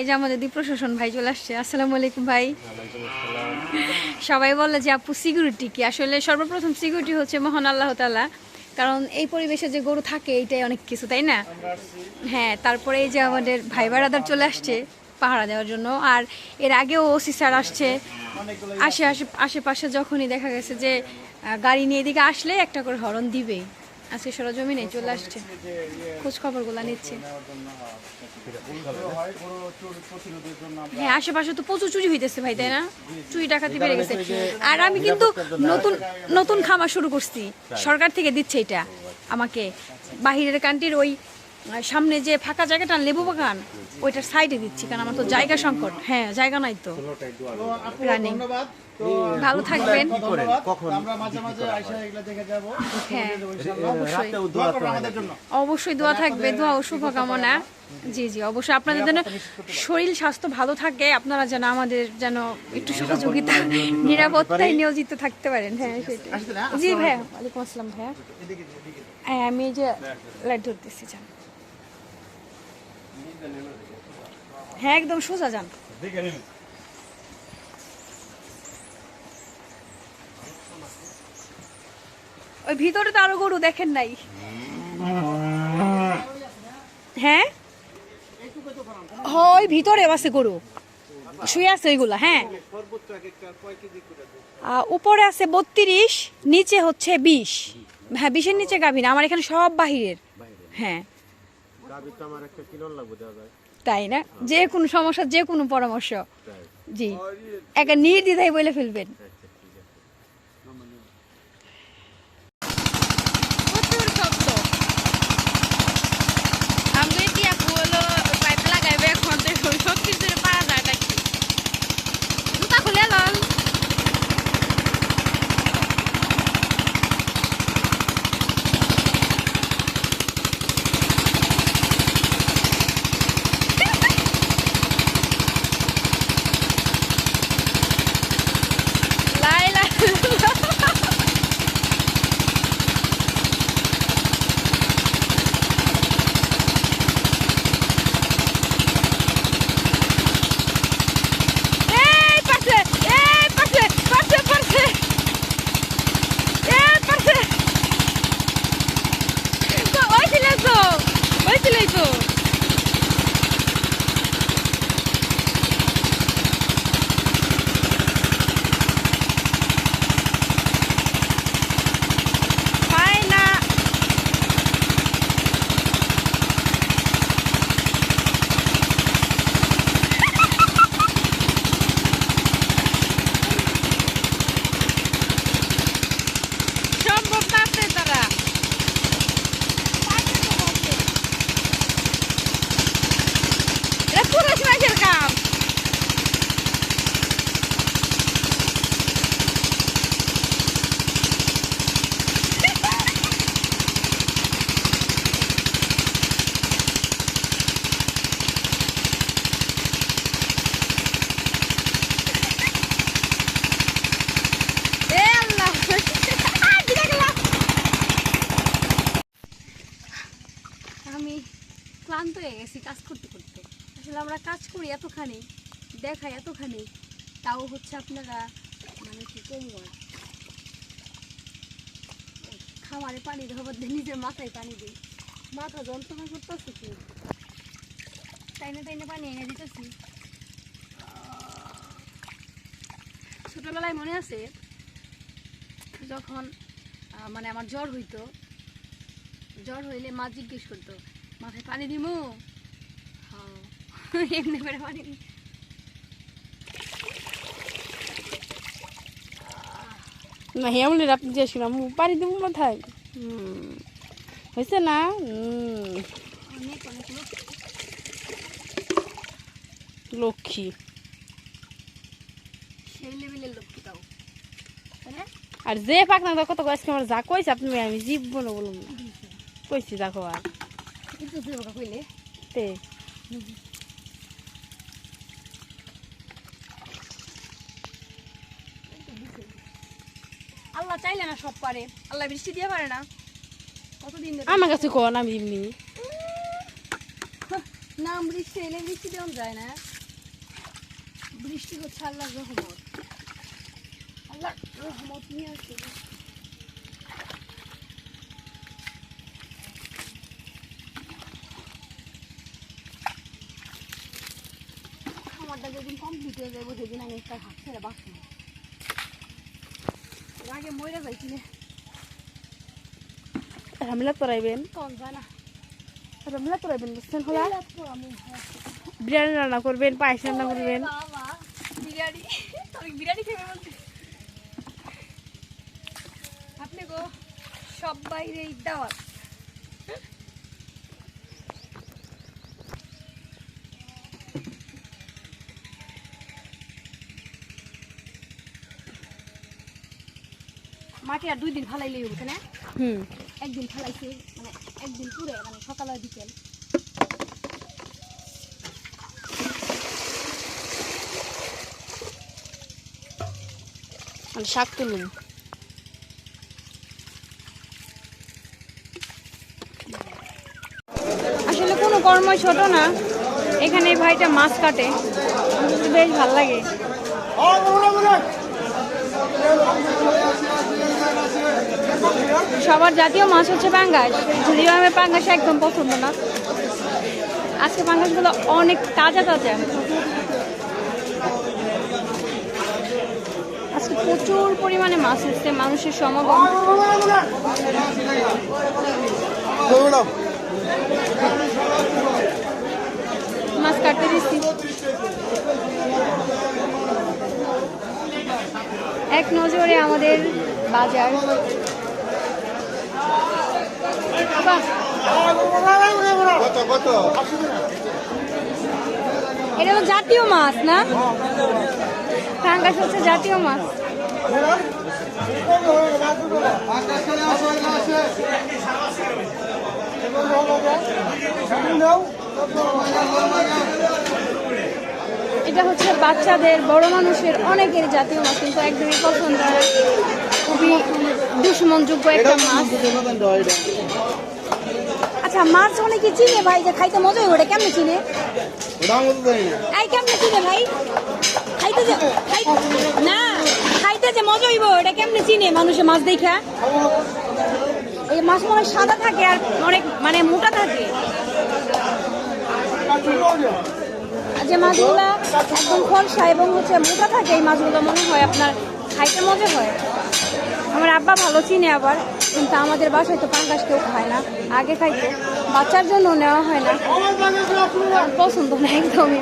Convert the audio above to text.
এই যে আমাদের প্রশাসন ভাই চলে আসছে। আসসালামু আলাইকুম ভাই। সবাই বলে যে আপু সিকিউরিটি কি? আসলে সর্বপ্রথম সিকিউরিটি হচ্ছে মহান আল্লাহ তাআলা। কারণ এই পরিবেশে যে গরু থাকে এইটাই অনেক কিছু তাই না? হ্যাঁ তারপরে এই যে আমাদের ভাই বারাদার চলে আসছে পাহারা দেওয়ার জন্য। আর এর আগেও ওসি স্যার আসছে। আশে আশে আশেপাশে যখনই দেখা গেছে যে গাড়ি নিয়ে এদিকে আসলে একটা করে হরন দিবেই আজকে সরজমিনে চলে আসছে। খোঁজ খবরগুলো নিচ্ছে। হ্যাঁ আশেপাশে তো প্রচুর চুরি হইতেছে ভাই, তাই না? চুরি ডাকাতি বেড়ে গেছে। আর আমি কিন্তু নতুন নতুন খামার শুরু করছি। সরকার থেকে দিচ্ছে এটা আমাকে। বাহিরের কান্ট্রির ওই সামনে যে ফাঁকা জায়গাটা লেবু বাগান ওইটার সাইডে দিচ্ছি কারণ আমার তো জায়গা সংকট। হ্যাঁ জায়গা নাই তো। রানিং ভালো থাকবেন। আমরা মাঝে মাঝে আইসা এগুলা দেখে যাব। হ্যাঁ। অবশ্যই দোয়া করবেন আমাদের জন্য। অবশ্যই দোয়া থাকবে দোয়া ও শুভকামনা। জি জি অবশ্যই আপনাদের যেন শরীর স্বাস্থ্য ভালো থাকে আপনারা যেন আমাদের যেন একটু সহযোগিতা নিরাপত্তায় নিয়োজিত থাকতে পারেন। হ্যাঁ সেটাই। জি ভাইয়া ওয়ালাইকুম আসসালাম ভাইয়া। হ্যাঁ আমি এই যে লাইট ধরতেছি যান হ্যাঁ একদম সোজা যান। ওই ভিতরে তো আরও গরু দেখেন নাই। হ্যাঁ? হয় ভিতরে আছে গরু। শুয়ে আছে ওইগুলা হ্যাঁ। উপরে আছে বত্রিশ নিচে হচ্ছে বিশ। হ্যাঁ বিশের নিচে গাভিন আমার এখানে সব বাহিরের। হ্যাঁ। তাই না? যে কোনো সমস্যা যে কোনো পরামর্শ। জি। একটা নির্দ্বিধায় বলে ফেলবেন। গেছি কাজ করতে করতে। আসলে আমরা কাজ করি এতখানি, দেখাই এতখানি। তাও হচ্ছে আপনারা মানে কি করব? খামারে পানি দেওয়ার নিজের মাথায় পানি দিই। মাথা যন্ত্রণা করতেছে কি? টাইনে টাইনে পানি এনে দিতেছি। ছোটবেলায় মনে আছে, যখন মানে আমার জ্বর হইতো, জ্বর হইলে মা জিজ্ঞেস করতো, মাথায় পানি দিমু? এমনি করে পানি না হেমলের আপনি শুনাম পানি দেবো মাথায়। হয়েছে না? লক্ষ্মী। আর? যে পাক না কত আজকে আমার যা কইছে আপনি আমি বলুন না। কইছি দেখো আর। কইলে। তে। আল্লাহ চাইলে না সব পারে। আল্লাহ বৃষ্টি দিয়ে পারে না। কতদিন আমার কাছে কোন আমি এমনি। না নাম বৃষ্টি এলে বৃষ্টি দেওয়া যায় না। বৃষ্টি হচ্ছে আল্লাহর রহমত। আল্লাহ রহমত নিয়ে আসছে খামারটা যেদিন কমপ্লিট হয়ে যাব সেদিন আমি একটা হাত ছেড়ে বাঁচবো। আগে মরে যাই কিনে ঝামেলা করাইবেন কম জানা। করাইবেন বুঝছেন হলা? বিরিয়ানি রান্না করবেন পায়েস রান্না করবেন। বিরিয়ানি। খেয়ে আপনি গো সব বাইরে দাওয়াত। মাটি আর দুই দিন ফালাইলেই হবে না? হুম। একদিন ফালাইছে মানে একদিন পুরে মানে সকাল আর বিকেল। মানে শাক তুলুন আসলে কোনো কর্মই ছোট না। এখানে এই ভাইটা মাছ কাটে। বেশ ভালো লাগে। সবার জাতীয় মাছ হচ্ছে পাঙ্গাস। যদিও আমার পাঙ্গাস একদম পছন্দ না। আজকে পাঙ্গাসগুলো অনেক তাজা তাজা। আজকে প্রচুর পরিমাণে মাছ এসছে, মানুষের সমাগম। মাছ কাটতে দিচ্ছি। এক নজরে আমাদের বাজার। এটা তো জাতীয় মাছ না? পাঙ্গাস হচ্ছে জাতীয় মাছ। এটা হচ্ছে বাচ্চাদের বড় মানুষের অনেকের জাতীয় মাছ কিন্তু একদমই পছন্দ হয় খুবই দুশ্মনযোগ্য একটা মাছ। আচ্ছা মাছ অনেকে চিনে ভাই যে খাইতে মজাই ওটা কেমনে চিনে? এই কেমনে চিনে ভাই? খাইতে যে না খাইতে যে মজা হইব এটা কেমনে চিনে মানুষে মাছ দেখা? এই মাছ মনে সাদা থাকে আর অনেক মানে মোটা থাকে। যে মাছগুলো একদম ফলসা এবং হচ্ছে মোটা থাকে, এই মাছগুলো মনে হয় আপনার খাইতে মজা হয়। আমার আব্বা ভালো চিনে আবার, কিন্তু আমাদের বাসায় তো পাঙ্গাস কেউ খায় না, আগে খাইতে। বাচ্চার জন্য নেওয়া হয় না, পছন্দ না একদমই।